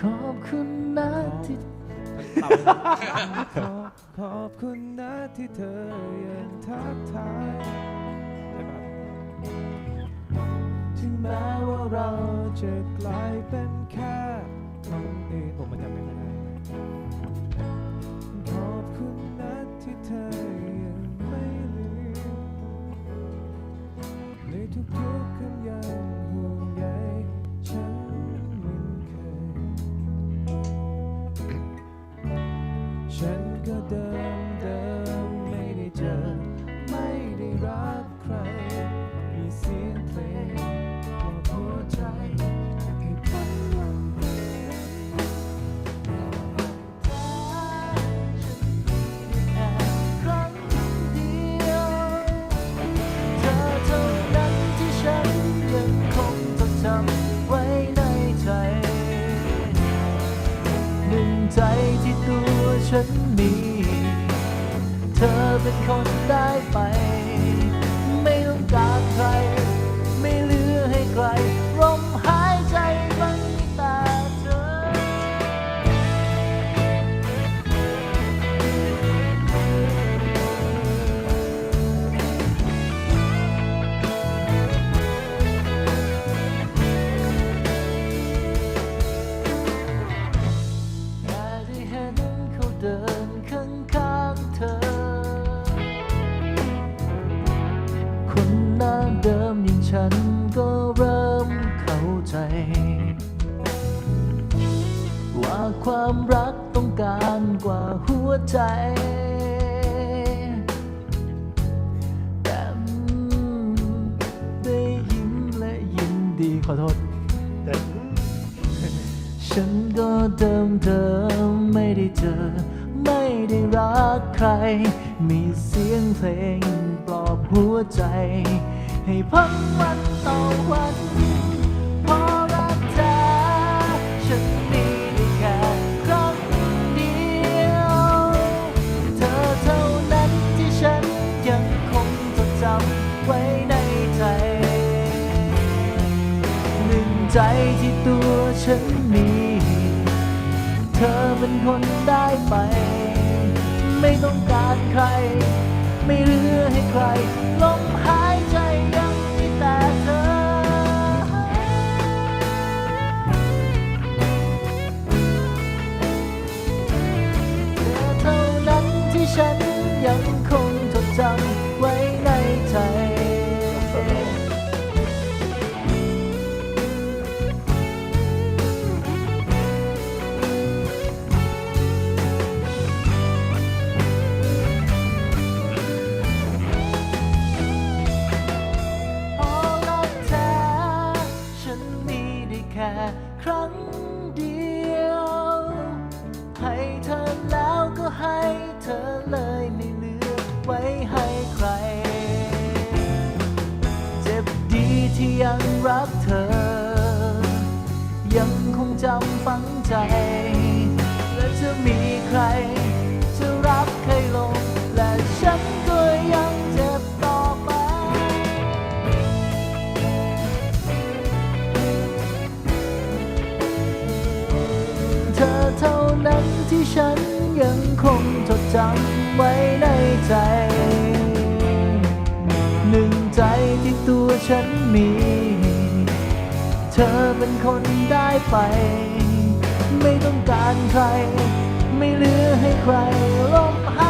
ขอบคุณนะที่ขอบคุณนะที่เธอยังทักทายถึงแม้ว่าเราจะกลายเป็นแค่คนอื่นผมมันจะไม่ได้ ฉันมี เธอเป็นคน คนหน้าเดิมอย่างฉันก็เริ่มเข้าใจ ว่าความรักต้องการกว่าหัวใจ แต่ได้ยิ้มและยินดีขอโทษ ฉันก็เดิมเดิมไม่ได้เจอ ไม่ได้รักใคร มีเสียงเพลง หัวใจ ให้พังวันต่อวันเพอรักเธอฉันมีได้แค่ครั้งเดียว เธอเท่านั้นที่ฉันยังคงจดจำไว้ในใจหนึ่งใจที่ตัวฉันมี เธอเป็นคนได้ไป ไม่ต้องการใคร ไม่เหลือให้ใคร ลมหายใจยังมีแต่เธอ เธอเท่านั้นที่ฉันยัง ไว้ให้ใคร เจ็บดีที่ยังรักเธอ ยังคงจำฝังใจ และจะมีใคร จะรับใครลง และฉันก็ยังเจ็บต่อไป เธอเท่านั้นที่ฉันยังคงจดจำไว้ในใจ ตัวฉันมี เธอเป็นคนได้ไป ไม่ต้องการใคร ไม่เหลือให้ใครลบหา